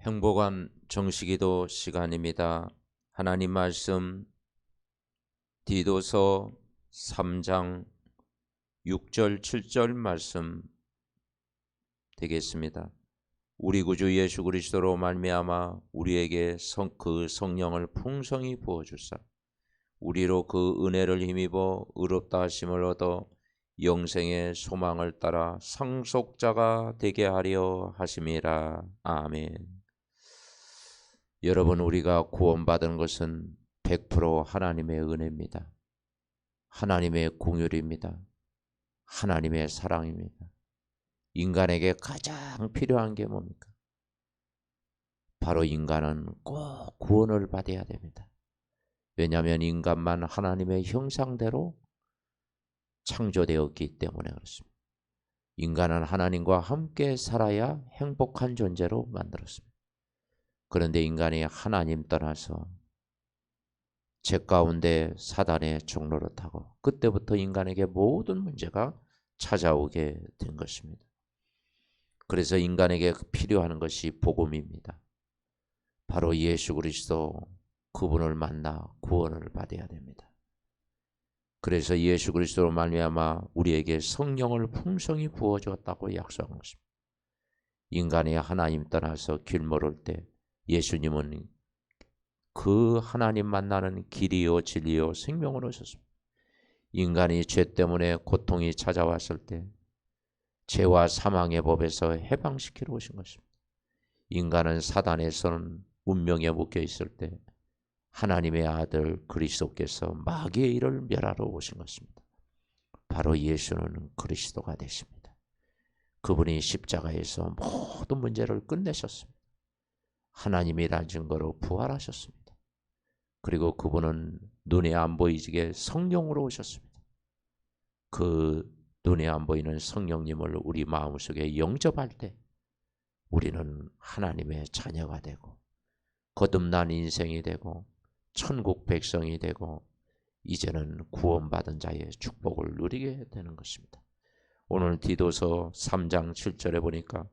행복한 정식기도 시간입니다. 하나님 말씀 디도서 3장 6절 7절 말씀 되겠습니다. 우리 구주 예수 그리스도로 말미암아 우리에게 성, 그 성령을 풍성히 부어 주사 우리로 그 은혜를 힘입어 의롭다 하심을 얻어 영생의 소망을 따라 상속자가 되게 하려 하심이라. 아멘. 여러분 우리가 구원받은 것은 100% 하나님의 은혜입니다. 하나님의 공율입니다. 하나님의 사랑입니다. 인간에게 가장 필요한 게 뭡니까? 바로 인간은 꼭 구원을 받아야 됩니다. 왜냐하면 인간만 하나님의 형상대로 창조되었기 때문에 그렇습니다. 인간은 하나님과 함께 살아야 행복한 존재로 만들었습니다. 그런데 인간이 하나님 떠나서 죄 가운데 사단의 종로를 타고 그때부터 인간에게 모든 문제가 찾아오게 된 것입니다. 그래서 인간에게 필요한 것이 복음입니다. 바로 예수 그리스도 그분을 만나 구원을 받아야 됩니다. 그래서 예수 그리스도로 말미암아 우리에게 성령을 풍성히 부어 주었다고 약속한 것입니다. 인간이 하나님 떠나서 길 모를 때 예수님은 그 하나님 만나는 길이요 진리요 생명으로 오셨습니다. 인간이 죄 때문에 고통이 찾아왔을 때 죄와 사망의 법에서 해방시키러 오신 것입니다. 인간은 사단에서는 운명에 묶여 있을 때 하나님의 아들 그리스도께서 마귀의 일을 멸하러 오신 것입니다. 바로 예수는 그리스도가 되십니다. 그분이 십자가에서 모든 문제를 끝내셨습니다. 하나님이란 증거로 부활하셨습니다. 그리고 그분은 눈에 안 보이게 성령으로 오셨습니다. 그 눈에 안 보이는 성령님을 우리 마음속에 영접할 때 우리는 하나님의 자녀가 되고 거듭난 인생이 되고 천국 백성이 되고 이제는 구원받은 자의 축복을 누리게 되는 것입니다. 오늘 디도서 3장 7절에 보니까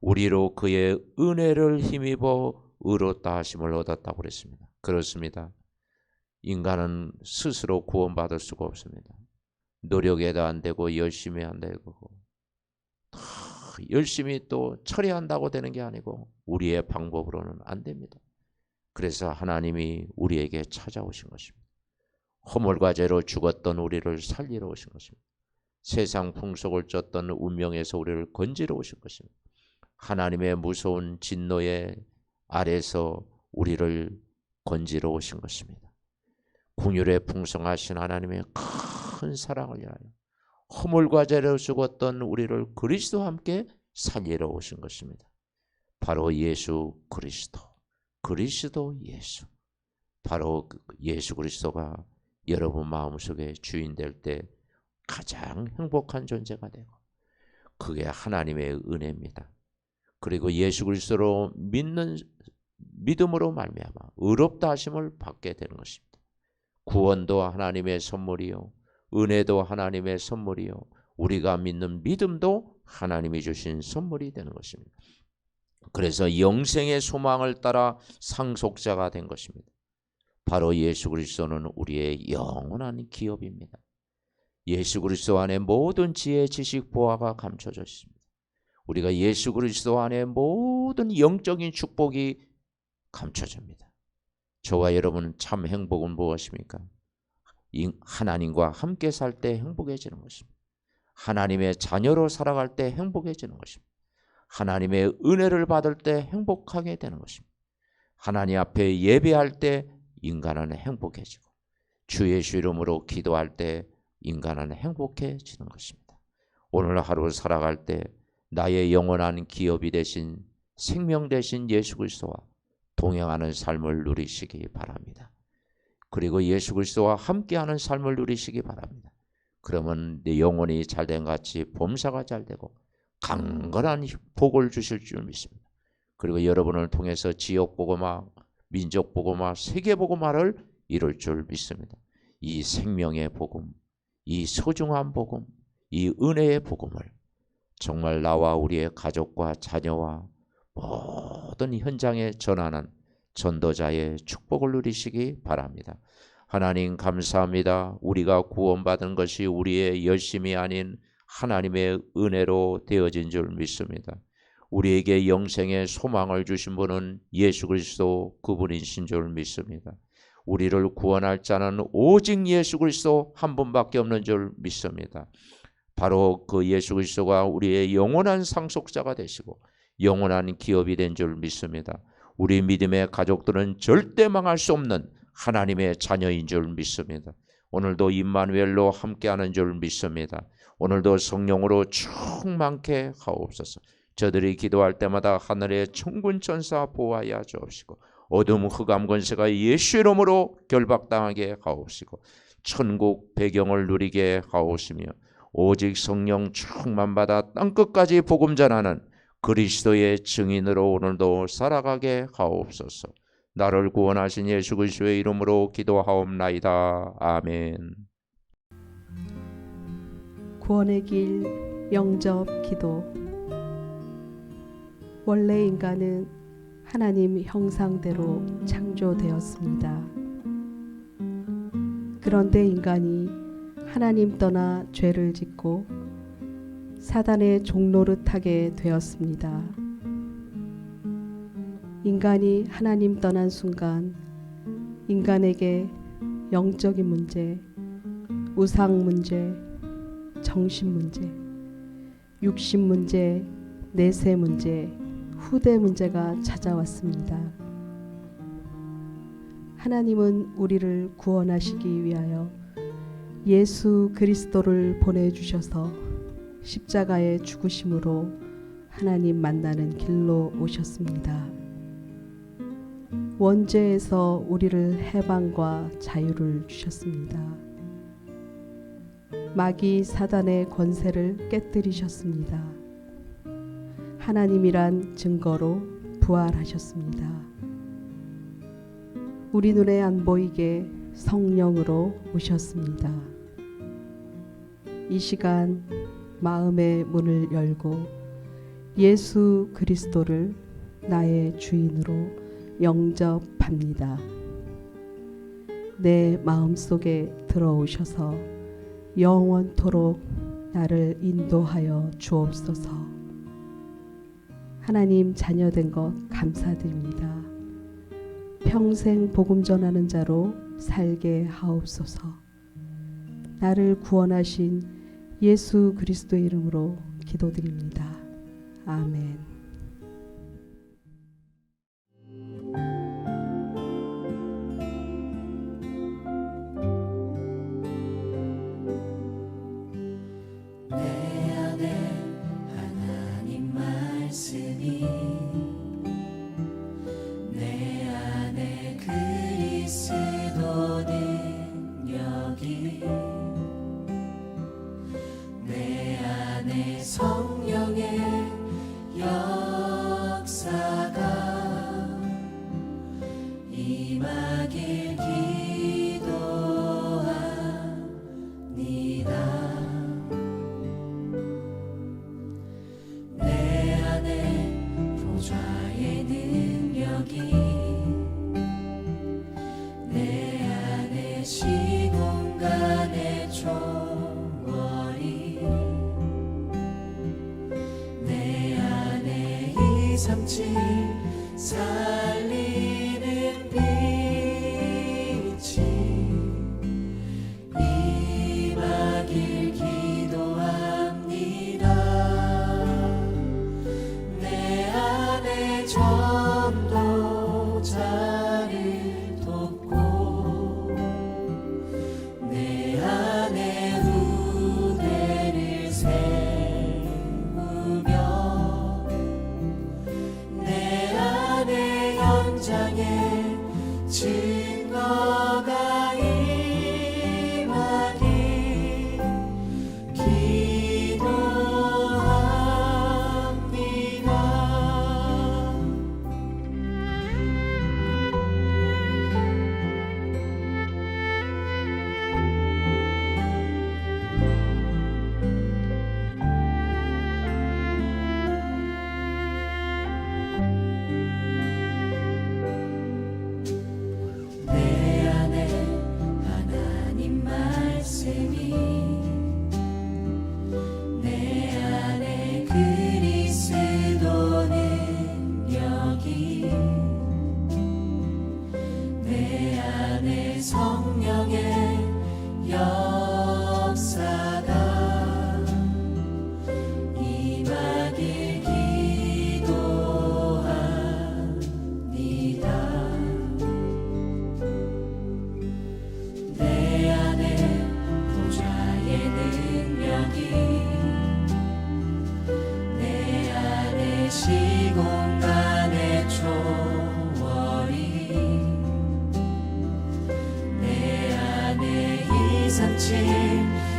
우리로 그의 은혜를 힘입어 의롭다 하심을 얻었다고 그랬습니다. 그렇습니다. 인간은 스스로 구원받을 수가 없습니다. 노력에도 안 되고 열심히 안 되고 열심히 또 처리한다고 되는 게 아니고 우리의 방법으로는 안 됩니다. 그래서 하나님이 우리에게 찾아오신 것입니다. 허물과 죄로 죽었던 우리를 살리러 오신 것입니다. 세상 풍속을 쫓던 운명에서 우리를 건지러 오신 것입니다. 하나님의 무서운 진노의 아래서 우리를 건지러 오신 것입니다. 궁율에 풍성하신 하나님의 큰 사랑을 위하여 허물과 죄로 죽었던 우리를 그리스도와 함께 살리러 오신 것입니다. 바로 예수 그리스도, 그리스도 예수. 바로 그 예수 그리스도가 여러분 마음속에 주인 될 때 가장 행복한 존재가 되고 그게 하나님의 은혜입니다. 그리고 예수 그리스도로 믿는 믿음으로 말미암아 의롭다 하심을 받게 되는 것입니다. 구원도 하나님의 선물이요 은혜도 하나님의 선물이요 우리가 믿는 믿음도 하나님이 주신 선물이 되는 것입니다. 그래서 영생의 소망을 따라 상속자가 된 것입니다. 바로 예수 그리스도는 우리의 영원한 기업입니다. 예수 그리스도 안에 모든 지혜, 지식, 보화가 감춰져 있습니다. 우리가 예수 그리스도 안에 모든 영적인 축복이 감춰집니다. 저와 여러분 참 행복은 무엇입니까? 하나님과 함께 살 때 행복해지는 것입니다. 하나님의 자녀로 살아갈 때 행복해지는 것입니다. 하나님의 은혜를 받을 때 행복하게 되는 것입니다. 하나님 앞에 예배할 때 인간은 행복해지고 주 예수 이름으로 기도할 때 인간은 행복해지는 것입니다. 오늘 하루 살아갈 때 나의 영원한 기업이 되신 생명 되신 예수 그리스도와 동행하는 삶을 누리시기 바랍니다. 그리고 예수 그리스도와 함께하는 삶을 누리시기 바랍니다. 그러면 내 영혼이 잘된 같이 범사가 잘 되고 강건한 복을 주실 줄 믿습니다. 그리고 여러분을 통해서 지역 복음화, 민족 복음화, 세계 복음화를 이룰 줄 믿습니다. 이 생명의 복음, 이 소중한 복음, 이 은혜의 복음을 정말 나와 우리의 가족과 자녀와 모든 현장에 전하는 전도자의 축복을 누리시기 바랍니다. 하나님 감사합니다. 우리가 구원받은 것이 우리의 열심이 아닌 하나님의 은혜로 되어진 줄 믿습니다. 우리에게 영생의 소망을 주신 분은 예수 그리스도 그분이신 줄 믿습니다. 우리를 구원할 자는 오직 예수 그리스도 한 분밖에 없는 줄 믿습니다. 바로 그 예수 그리스도가 우리의 영원한 상속자가 되시고 영원한 기업이 된 줄 믿습니다. 우리 믿음의 가족들은 절대 망할 수 없는 하나님의 자녀인 줄 믿습니다. 오늘도 임마누엘로 함께하는 줄 믿습니다. 오늘도 성령으로 충만케 하옵소서. 저들이 기도할 때마다 하늘의 천군 천사 보호하여 주옵시고 어둠 흑암 권세가 예수 이름으로 결박당하게 하옵시고 천국 배경을 누리게 하옵시며 오직 성령 충만 받아 땅 끝까지 복음 전하는 그리스도의 증인으로 오늘도 살아가게 하옵소서. 나를 구원하신 예수 그리스도의 이름으로 기도하옵나이다. 아멘. 구원의 길 영접 기도 원래 인간은 하나님 형상대로 창조되었습니다. 그런데 인간이 하나님 떠나 죄를 짓고 사단의 종노릇하게 되었습니다. 인간이 하나님 떠난 순간 인간에게 영적인 문제, 우상 문제, 정신 문제, 육신 문제, 내세 문제, 후대 문제가 찾아왔습니다. 하나님은 우리를 구원하시기 위하여 예수 그리스도를 보내주셔서 십자가의 죽으심으로 하나님 만나는 길로 오셨습니다. 원죄에서 우리를 해방과 자유를 주셨습니다. 마귀 사단의 권세를 깨뜨리셨습니다. 하나님이란 증거로 부활하셨습니다. 우리 눈에 안 보이게 성령으로 오셨습니다. 이 시간 마음의 문을 열고 예수 그리스도를 나의 주인으로 영접합니다. 내 마음 속에 들어오셔서 영원토록 나를 인도하여 주옵소서. 하나님 자녀된 것 감사드립니다. 평생 복음 전하는 자로 살게 하옵소서. 나를 구원하신 예수 그리스도의 이름으로 기도드립니다. 아멘. love.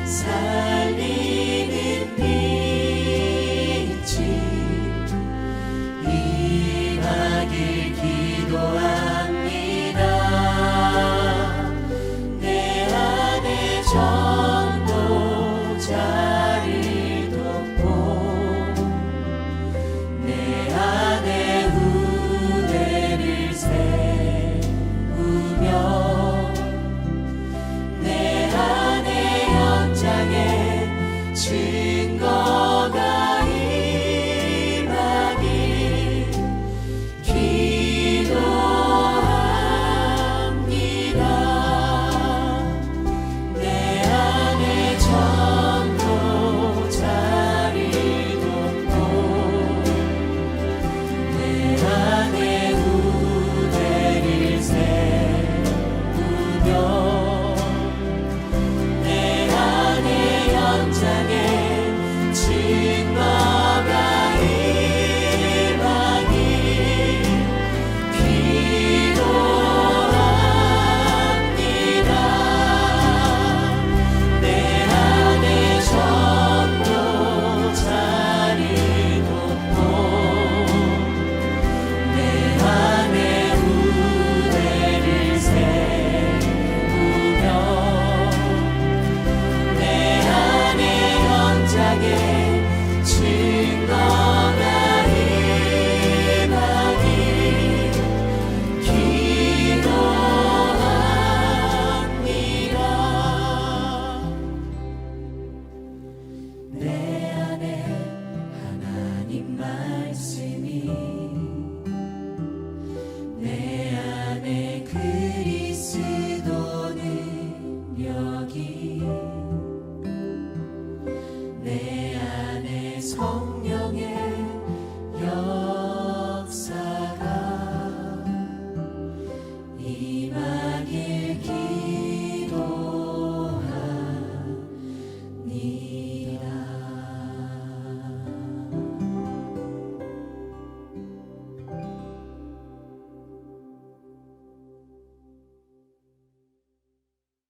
살리는 빛. home.